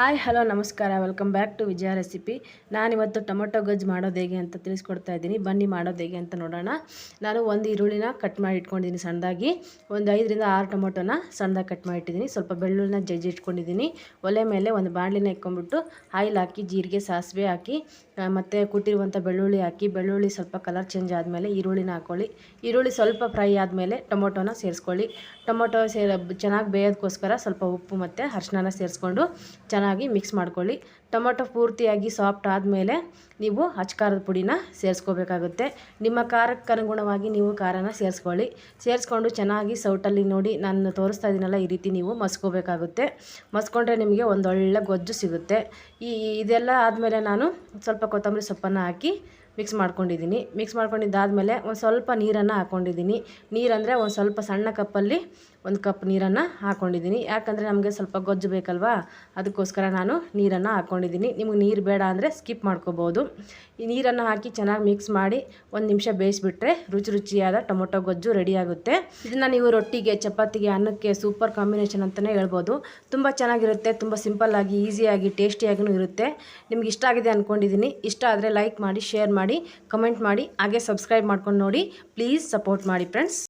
Hi, hello, ನಮಸ್ಕಾರ. Welcome back to Vijaya recipe ನಾನಿವತ್ತು tomato ಗೊಜ್ಜು ಮಾಡೋದು ಹೇಗೆ ಅಂತ ತಿಳಿಸ್ಕೊಡ್ತಾ ಇದ್ದೀನಿ. ಬನ್ನಿ ಮಾಡೋದು ಹೇಗೆ ಅಂತ ನೋಡೋಣ. ನಾನು ಒಂದು ಈರುಳ್ಳಿನ ಕಟ್ ಮಾಡಿ ಇಟ್ಕೊಂಡಿದ್ದೀನಿ ಸಣ್ಣದಾಗಿ. ಒಂದು ಐದರಿಂದ ಆರು ಟೊಮೊಟೊನ ಸಣ್ಣದಾಗಿ ಕಟ್ ಮಾಡಿ ಇಟ್ಟಿದ್ದೀನಿ. ಸ್ವಲ್ಪ ಬೆಳ್ಳುಳ್ಳಿನ ಜಜ್ಜಿ ಇಟ್ಕೊಂಡಿದ್ದೀನಿ. ಒಲೆ ಮೇಲೆ ಒಂದು ಬಾಣಲಿನ ಇಟ್ಕೊಂಡ್ಬಿಟ್ಟು ಆಯಿಲ್ ಹಾಕಿ, ಜೀರಿಗೆ, ಸಾಸಿವೆ ಹಾಕಿ ಮತ್ತು ಕುಟ್ಟಿರುವಂಥ ಬೆಳ್ಳುಳ್ಳಿ ಹಾಕಿ, ಬೆಳ್ಳುಳ್ಳಿ ಸ್ವಲ್ಪ ಕಲರ್ ಚೇಂಜ್ ಆದಮೇಲೆ ಈರುಳ್ಳಿನ ಹಾಕ್ಕೊಳ್ಳಿ ಈರುಳ್ಳಿ ಸ್ವಲ್ಪ ಫ್ರೈ ಆದಮೇಲೆ ಟೊಮೊಟೊನ ಸೇರಿಸ್ಕೊಳ್ಳಿ. ಟೊಮೊಟೊ ಸೇರ, ಚೆನ್ನಾಗಿ ಬೇಯೋದಕ್ಕೋಸ್ಕರ ಸ್ವಲ್ಪ ಉಪ್ಪು ಮತ್ತು ಅರ್ಶಿನ ಸೇರಿಸ್ಕೊಂಡು ಚೆನ್ನಾಗಿ ಮಿಕ್ಸ್ ಮಾಡ್ಕೊಳ್ಳಿ. ಟೊಮೊಟೊ ಪೂರ್ತಿಯಾಗಿ ಸಾಫ್ಟ್ ಆದಮೇಲೆ ನೀವು ಅಚ್ಕಾರದ ಪುಡಿನ ಸೇರಿಸ್ಕೋಬೇಕಾಗುತ್ತೆ. ನಿಮ್ಮ ಖಾರಕ್ಕೆ ಅನುಗುಣವಾಗಿ ನೀವು ಖಾರನ ಸೇರಿಸ್ಕೊಳ್ಳಿ. ಸೇರಿಸ್ಕೊಂಡು ಚೆನ್ನಾಗಿ ಸೌಟಲ್ಲಿ ನೋಡಿ ನಾನು ತೋರಿಸ್ತಾ ಇದ್ದೀನಲ್ಲ, ಈ ರೀತಿ ನೀವು ಮಸ್ಕೋಬೇಕಾಗುತ್ತೆ. ಮಸ್ಕೊಂಡ್ರೆ ನಿಮಗೆ ಒಂದೊಳ್ಳೆ ಗೊಜ್ಜು ಸಿಗುತ್ತೆ. ಈ ಇದೆಲ್ಲ ಆದಮೇಲೆ ನಾನು ಸ್ವಲ್ಪ ಕೊತ್ತಂಬರಿ ಸೊಪ್ಪನ್ನು ಹಾಕಿ ಮಿಕ್ಸ್ ಮಾಡ್ಕೊಂಡಿದ್ದೀನಿ. ಮಿಕ್ಸ್ ಮಾಡ್ಕೊಂಡಿದ್ದಾದಮೇಲೆ ಒಂದು ಸ್ವಲ್ಪ ನೀರನ್ನು ಹಾಕ್ಕೊಂಡಿದ್ದೀನಿ ನೀರಂದರೆ ಒಂದು ಸ್ವಲ್ಪ ಸಣ್ಣ ಕಪ್ಪಲ್ಲಿ ಒಂದು ಕಪ್ ನೀರನ್ನು ಹಾಕ್ಕೊಂಡಿದ್ದೀನಿ ಯಾಕಂದರೆ ನಮಗೆ ಸ್ವಲ್ಪ ಗೊಜ್ಜು ಬೇಕಲ್ವಾ? ಅದಕ್ಕೋಸ್ಕರ ನಾನು ನೀರನ್ನು ಹಾಕ್ಕೊಂಡಿದ್ದೀನಿ ನಿಮಗೆ ನೀರು ಬೇಡ ಅಂದರೆ ಸ್ಕಿಪ್ ಮಾಡ್ಕೋಬೋದು. ಈ ನೀರನ್ನು ಹಾಕಿ ಚೆನ್ನಾಗಿ ಮಿಕ್ಸ್ ಮಾಡಿ ಒಂದು ನಿಮಿಷ ಬೇಯಿಸಿಬಿಟ್ರೆ ರುಚಿ ರುಚಿಯಾದ ಟೊಮೊಟೊ ಗೊಜ್ಜು ರೆಡಿಯಾಗುತ್ತೆ ಇದನ್ನು ನೀವು ರೊಟ್ಟಿಗೆ, ಚಪಾತಿಗೆ, ಅನ್ನಕ್ಕೆ ಸೂಪರ್ ಕಾಂಬಿನೇಷನ್ ಅಂತಲೇ ಹೇಳ್ಬೋದು. ತುಂಬ ಚೆನ್ನಾಗಿರುತ್ತೆ, ತುಂಬ ಸಿಂಪಲ್ಲಾಗಿ, ಈಸಿಯಾಗಿ ಟೇಸ್ಟಿಯಾಗೂ ಇರುತ್ತೆ. ನಿಮ್ಗೆ ಇಷ್ಟ ಆಗಿದೆ ಅಂದ್ಕೊಂಡಿದ್ದೀನಿ ಇಷ್ಟ ಆದರೆ ಲೈಕ್ ಮಾಡಿ, ಶೇರ್ ಮಾಡಿ ಕಮೆಂಟ್ ಮಾಡಿ ಹಾಗೆ ಸಬ್ಸ್ಕ್ರೈಬ್ ಮಾಡ್ಕೊಂಡು ನೋಡಿ. ಪ್ಲೀಸ್ ಸಪೋರ್ಟ್ ಮಾಡಿ ಫ್ರೆಂಡ್ಸ್